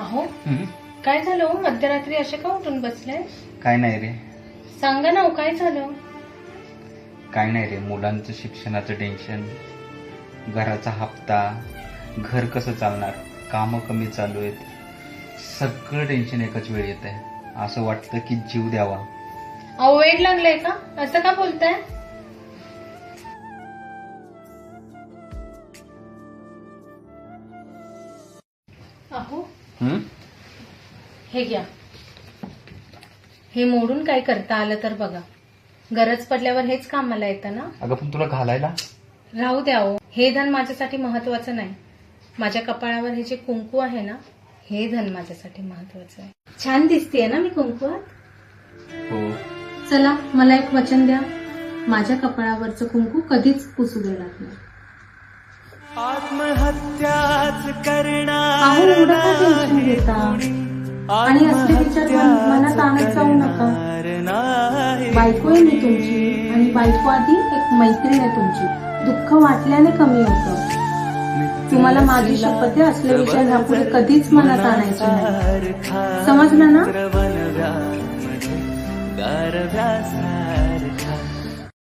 अहो? काय झालं हो? मध्यरात्री असे का उठून बसले काय नाही रे. सांगा ना हो, काय झालं? काय नाही रे मुलांचं शिक्षणाचं टेन्शन घराचा हप्ता घर कसं चालणार? कामं कमी चालू आहेत. सगळं टेन्शन एकाच वेळी येत आहे. असं वाटतं की जीव द्यावा. अहो वेळ लागलाय का? असं का बोलताय? अहो हं? हे घ्या. हे मोडून काय करता आलं तर बघा. गरज पडल्यावर हेच कामाला येतं ना? अगं पण तुला घालायला? राहू द्या हो. हे धन माझ्यासाठी महत्वाचं नाही. माझ्या कपाळावर हे जे कुंकू आहे ना हे धन माझ्यासाठी महत्वाचं आहे. छान दिसतेय ना मी कुंकुवात? हो. चला मला एक वचन द्या. माझ्या कपाळावरचं कुंकू कधीच पुसू देणार नाही. आत्महत्याच करणार आणि असले विचार मन- मनात आणत जाऊ नका. बायको आहे मी तुमची आणि बायको आधी एक मैत्रीण आहे तुमची. दुःख वाटल्याने कमी होतं. तुम्हाला माझी शपथ आहे असले विचार ह्यापुढे कधीच मनात आणायचे नाही. समजलं ना